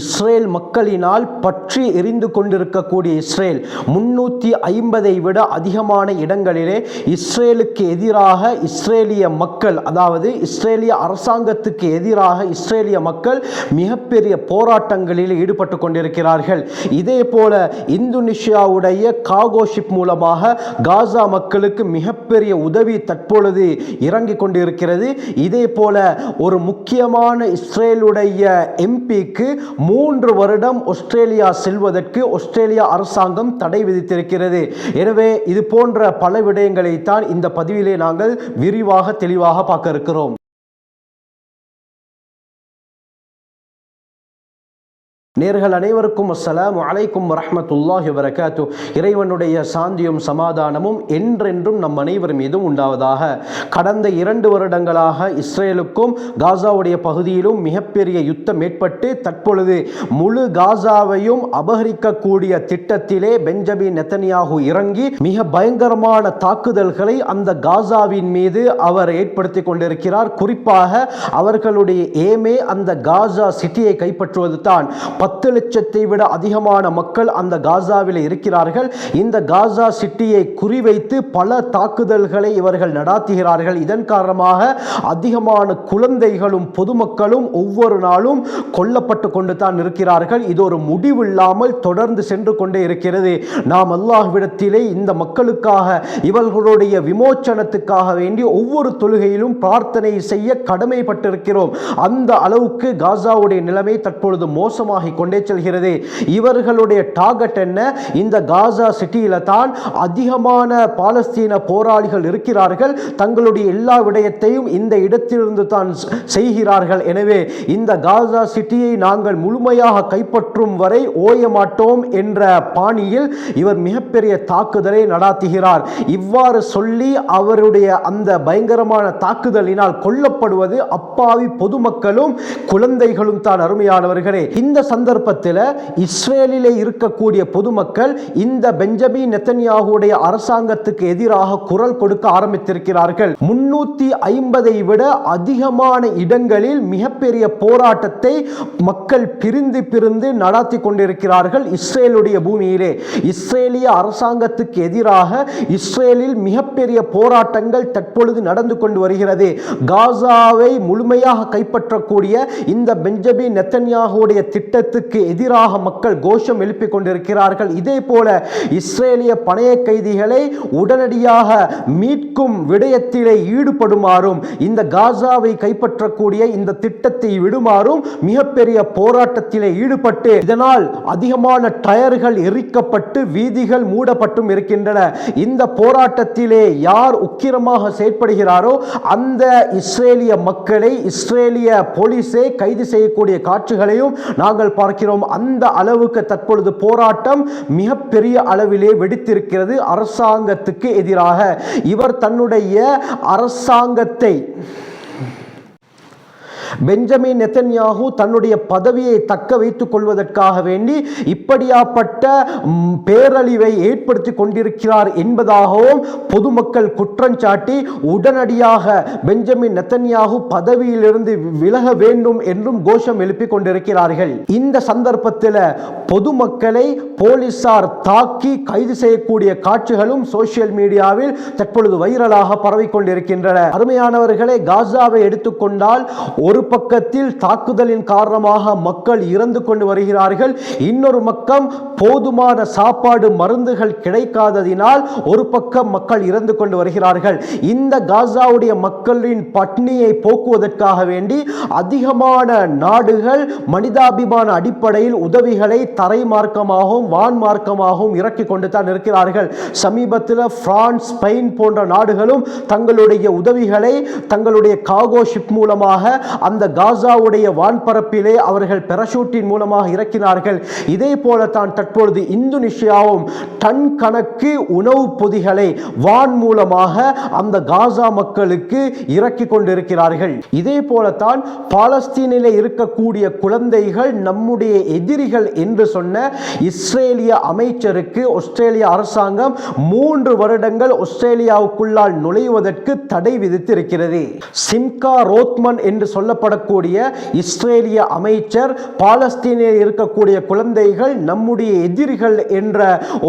Israel மக்களினால் பற்றி எரிந்து கொண்டிருக்கக்கூடிய இஸ்ரேல் முன்னூற்றி ஐம்பதை விட அதிகமான இடங்களிலே இஸ்ரேலுக்கு எதிராக இஸ்ரேலிய மக்கள் அதாவது இஸ்ரேலிய அரசாங்கத்துக்கு எதிராக இஸ்ரேலிய மக்கள் மிகப்பெரிய போராட்டங்களில் ஈடுபட்டு கொண்டிருக்கிறார்கள். இதே போல இந்தோனேஷியாவுடைய காகோஷிப் மூலமாக காசா மக்களுக்கு மிகப்பெரிய உதவி தற்பொழுது இறங்கிக் கொண்டிருக்கிறது. இதே போல ஒரு முக்கியமான இஸ்ரேலுடைய எம்பிக்கு மூன்று வருடம் ஆஸ்திரேலியா செல்வதற்கு ஆஸ்திரேலியா அரசாங்கம் தடை விதித்திருக்கிறது. எனவே இது போன்ற பல விடயங்களைத்தான் இந்த பதிவிலே நாங்கள் விரிவாக தெளிவாக பார்க்க இருக்கிறோம். நேர்கள் அனைவருக்கும் அஸ்ஸலாம் அலைக்கும் வரமத்துல்லாஹி வரகாத்து இறைவனுடைய சாந்தியும் சமாதானமும் என்றென்றும் நம் அனைவர் மீதும் உண்டாவதாக. கடந்த இரண்டு வருடங்களாக இஸ்ரேலுக்கும் காசாவுடைய பகுதியிலும் மிகப்பெரிய யுத்தம் ஏற்பட்டு தற்பொழுது முழு காசாவையும் அபகரிக்கக்கூடிய திட்டத்திலே பெஞ்சமின் நெத்தனியாகு இறங்கி மிக பயங்கரமான தாக்குதல்களை அந்த காசாவின் மீது அவர் ஏற்படுத்தி கொண்டிருக்கிறார். குறிப்பாக அவர்களுடைய ஏமே அந்த காசா சிட்டியை கைப்பற்றுவது தான் பத்து லட்சத்தை விட அதிகமான மக்கள் அந்த காசாவில் இருக்கிறார்கள். இந்த காசா சிட்டியை குறிவைத்து பல தாக்குதல்களை இவர்கள் நடாத்துகிறார்கள். இதன் காரணமாக அதிகமான குழந்தைகளும் பொதுமக்களும் ஒவ்வொரு நாளும் கொல்லப்பட்டு கொண்டு தான் இருக்கிறார்கள். இது ஒரு முடிவில்லாமல் தொடர்ந்து சென்று கொண்டே இருக்கிறது. நாம் அல்லாஹ்விடத்திலே இந்த மக்களுக்காக இவர்களுடைய விமோச்சனத்துக்காக வேண்டி ஒவ்வொரு தொழுகையிலும் பிரார்த்தனை செய்ய கடமைப்பட்டிருக்கிறோம். அந்த அளவுக்கு காசாவுடைய நிலைமை தற்பொழுது மோசமாகி கொண்டே செல்கிறது. இவர்களுடைய டார்கெட் என்ன? இந்த காசா சிட்டியில தான் அதிகமான பாலஸ்தீன போராளிகள் இருக்கிறார்கள். தங்களுடைய எல்லா விடயத்தையும் இந்த இடத்திலிருந்து தான் செய்கிறார்கள். எனவே இந்த காசா சிட்டியை நாங்கள் முழுமையாக கைப்பற்றும் வரை ஓய மாட்டோம் என்ற பாணியில் இவர் மிகப்பெரிய தாக்குதலை நடாத்துகிறார். இவ்வாறு சொல்லி அவருடைய அந்த பயங்கரமான தாக்குதலினால் கொல்லப்படுவது அப்பாவி பொதுமக்களும் குழந்தைகளும் தான் அருமையானவர்களே. இந்த சந்தர்ப்பத்தில் இஸ்ரேலிலே இருக்கக்கூடிய பொதுமக்கள் இந்த பெஞ்சமின் நெத்தன்யாகுடைய அரசாங்கத்துக்கு எதிராக குரல் கொடுக்க ஆரம்பித்திருக்கிறார்கள். முன்னூத்தி ஐம்பதை விட அதிகமான இடங்களில் மிகப்பெரிய போராட்டத்தை மக்கள் பிரிந்து பிரிந்து நடத்தி கொண்டிருக்கிறார்கள் இஸ்ரேலுடைய பூமியிலே. இஸ்ரேலிய அரசாங்கத்துக்கு எதிராக இஸ்ரேலில் மிகப்பெரிய போராட்டங்கள் தற்பொழுது நடந்து கொண்டு வருகிறது. காசாவை முழுமையாக கைப்பற்றக்கூடிய இந்த பெஞ்சமின் நெத்தன்யாகுடைய திட்டத்துக்கு எதிராக மக்கள் கோஷம் எழுப்பிக் கொண்டிருக்கிறார்கள் இதே போல இஸ்ரேலிய பணைய கைதிகளை உடனடியாக மீட்கும் விடயத்திலே ஈடுபடுமாறும் இந்த காசாவை கைப்பற்றக்கூடிய இந்த திட்டத்தை விடுமாறும் மிகப்பெரிய போராட்டத்திலே ஈடுபட்டு இதனால் அதிகமான டயர்கள் எரிக்கப்பட்டு வீதிகள் மூடப்பட்டும் இருக்கின்றன. இந்த போராட்டத்திலே யார் உக்கிரமாக செயற்படுகிறாரோ அந்த இஸ்ரேலிய மக்களை இஸ்ரேலிய போலீஸே கைது செய்யக்கூடிய காட்சிகளையும் நாங்கள் பார்க்கிறோம். அந்த அளவுக்கு தற்பொழுது போராட்டம் மிகப்பெரிய அளவிலே வெடித்திருக்கிறது அரசாங்கத்துக்கு எதிராக. இவர் தன்னுடைய அரசாங்கத்தை பெஞ்சமின் நெத்தன்யாகு தன்னுடைய பதவியை தக்க வைத்துக் கொள்வதற்காக வேண்டி இப்படியாப்பட்ட பேரழிவை ஏற்படுத்தி கொண்டிருக்கிறார் என்பதாகவும் பொதுமக்கள் குற்றம் சாட்டி உடனடியாக பெஞ்சமின் நெத்தன்யாகு பதவியிலிருந்து விலக வேண்டும் என்றும் கோஷம் எழுப்பிக் கொண்டிருக்கிறார்கள். இந்த சந்தர்ப்பத்தில் பொதுமக்களை போலீசார் தாக்கி கைது செய்யக்கூடிய காட்சிகளும் சோசியல் மீடியாவில் தற்பொழுது வைரலாக பரவிக்கொண்டிருக்கின்றன அருமையானவர்களை காசாவை எடுத்துக்கொண்டால் ஒரு ஒரு பக்கத்தில் தாக்குதலின் காரணமாக மக்கள் இறந்து கொண்டு வருகிறார்கள். இன்னொரு பக்கம் போதுமான சாப்பாடு மருந்துகள் கிடைக்காததினால் ஒரு பக்கம் மக்கள் இறந்து கொண்டு வருகிறார்கள். இந்த காசாவுடைய மக்களின் பட்னியை போக்குவதற்காக வேண்டி அதிகமான நாடுகள் மனிதாபிமான அடிப்படையில் உதவிகளை தரை மார்க்கமாகவும் வான் மார்க்கமாகவும் இறக்கி கொண்டு தான் இருக்கிறார்கள். சமீபத்தில் பிரான்ஸ் ஸ்பெயின் போன்ற நாடுகளும் தங்களுடைய உதவிகளை தங்களுடைய காகோ ஷிப் மூலமாக அந்த காசாவுடைய வான்பரப்பிலே அவர்கள் பெரஷூட்டின் மூலமாக இறக்கினார்கள். இதே போல தான் தற்பொழுது இந்தோனேஷியாவும் டன் கணக்கு உணவுப் பொதிகளை வான் மூலமாக அந்த காசா மக்களுக்கு இறக்கி கொண்டிருக்கிறார்கள். இதே போலத்தான் பாலஸ்தீனில் இருக்கக்கூடிய குழந்தைகள் நம்முடைய எதிரிகள் என்று சொன்ன இஸ்ரேலிய அமைச்சருக்கு ஆஸ்திரேலிய அரசாங்கம் மூன்று வருடங்கள் ஆஸ்திரேலியாவுக்குள்ளால் நுழைவதற்கு தடை விதித்திருக்கிறது. சிம்கா ரோத்மன் என்று சொல்ல சொல்லப்படக்கூடிய இஸ்ரேலிய அமைச்சர் பாலஸ்தீனில் இருக்கக்கூடிய குழந்தைகள் நம்முடைய எதிரிகள் என்ற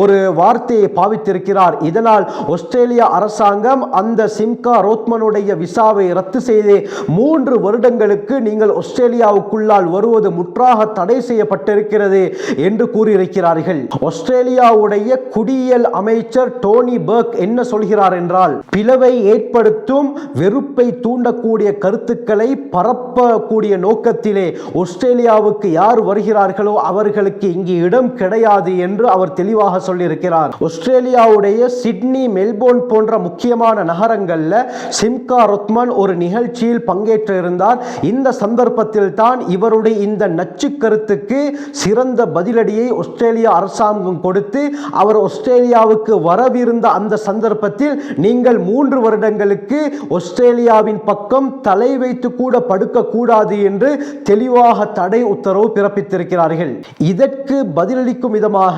ஒரு வார்த்தையை பாவித்திருக்கிறார். இதனால் ஆஸ்திரேலிய அரசாங்கம் அந்த சிம்கா ரோத்மனுடைய விசாவை ரத்து செய்து மூன்று வருடங்களுக்கு நீங்கள் ஆஸ்திரேலியாவுக்குள்ளால் வருவது முற்றாக தடை செய்யப்பட்டிருக்கிறது என்று கூறியிருக்கிறார்கள். ஆஸ்திரேலியாவுடைய குடியியல் அமைச்சர் டோனி பர்க் என்ன சொல்கிறார் என்றால் பிளவை ஏற்படுத்தும் வெறுப்பை தூண்டக்கூடிய கருத்துக்களை பரப்பக்கூடிய நோக்கத்திலே ஆஸ்திரேலியாவுக்கு யார் வருகிறார்களோ அவர்களுக்கு இங்கு இடம் கிடையாது என்று அவர் தெளிவாக சொல்லியிருக்கிறார். ஆஸ்திரேலியாவுடைய சிட்னி மெல்போர்ன் போன்ற முக்கியமான நகரங்களில் சிம்கா ரொத்மன் ஒரு நிகழ்ச்சியில் பங்கேற்று இருந்தார் இந்த சந்தர்ப்பத்தில் தான் இவருடைய இந்த நச்சு கருத்துக்கு சிறந்த பதிலடியை ஆஸ்திரேலியா அரசாங்கம் கொடுத்து அவர் ஆஸ்திரேலியாவுக்கு வரவிருந்த அந்த சந்தர்ப்பத்தில் நீங்கள் மூன்று வருடங்களுக்கு ஆஸ்திரேலியாவின் பக்கம் தலை வைத்து கூட படுக்க தடுக்கக்கூடாது என்று தெளிவாக தடை உத்தரவு பிறப்பித்திருக்கிறார்கள். இதற்கு பதிலளிக்கும் விதமாக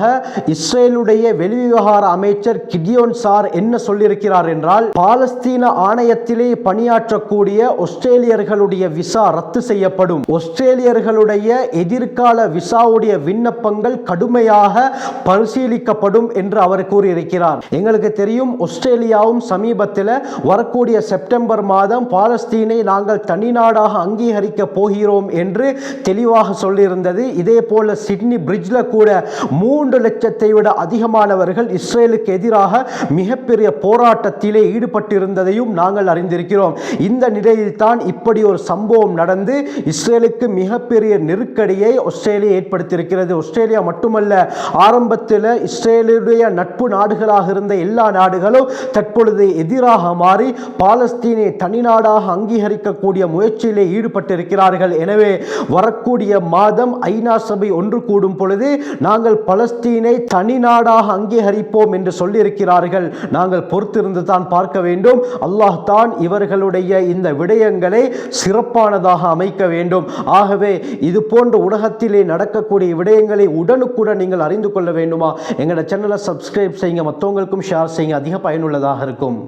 இஸ்ரேலுடைய வெளிவிவகார அமைச்சர் கிடியோன் சார் என்ன சொல்லியிருக்கிறார் என்றால் பாலஸ்தீன ஆணையத்திலே பணியாற்றக்கூடிய ஆஸ்திரேலியர்களுடைய விசா ரத்து செய்யப்படும். ஆஸ்திரேலியர்களுடைய எதிர்கால விசாவுடைய விண்ணப்பங்கள் கடுமையாக பரிசீலிக்கப்படும் என்று அவர் கூறியிருக்கிறார். எங்களுக்கு தெரியும் ஆஸ்திரேலியாவும் சமீபத்தில் வரக்கூடிய செப்டம்பர் மாதம் பாலஸ்தீனை நாங்கள் தனி நாடாக அங்கீகரிக்க போகிறோம் என்று தெளிவாக சொல்லியிருந்தது. இதே போல சிட்னி பிரிட்ஜில் கூட மூன்று லட்சத்தை விட அதிகமானவர்கள் இஸ்ரேலுக்கு எதிராக மிகப்பெரிய போராட்டத்திலே ஈடுபட்டிருந்ததையும் நாங்கள் அறிந்திருக்கிறோம். இந்த நிலையில் தான் இப்படி ஒரு சம்பவம் நடந்து இஸ்ரேலுக்கு மிகப்பெரிய நெருக்கடியை ஆஸ்திரேலியா ஏற்படுத்தியிருக்கிறது. ஆஸ்திரேலியா மட்டுமல்ல ஆரம்பத்தில் இஸ்ரேலுடைய நட்பு நாடுகளாக இருந்த எல்லா நாடுகளும் தற்பொழுது எதிராக மாறி பாலஸ்தீனை தனி நாடாக அங்கீகரிக்கக்கூடிய முயற்சியிலே ஈடுபட்டிருக்கிறார்கள். எனவே வரக்கூடிய மாதம் ஐநா சபை ஒன்று கூடும் பொழுது நாங்கள் பலஸ்தீனை தனி நாடாக அங்கீகரிப்போம் என்று சொல்லியிருக்கிறார்கள். நாங்கள் பொறுத்திருந்து தான் பார்க்க வேண்டும். அல்லாஹ் தான் இவர்களுடைய இந்த விடயங்களை சிறப்பானதாக அமைக்க வேண்டும். ஆகவே இது போன்ற உலகத்திலே நடக்கக்கூடிய விடயங்களை உடனுக்குடன் நீங்கள் அறிந்து கொள்ள வேண்டுமா? எங்களோட சேனலை சப்ஸ்கிரைப் செய்யுங்க. மற்றவங்களுக்கும் ஷேர் செய்யுங்க. அதிக பயனுள்ளதாக இருக்கும்.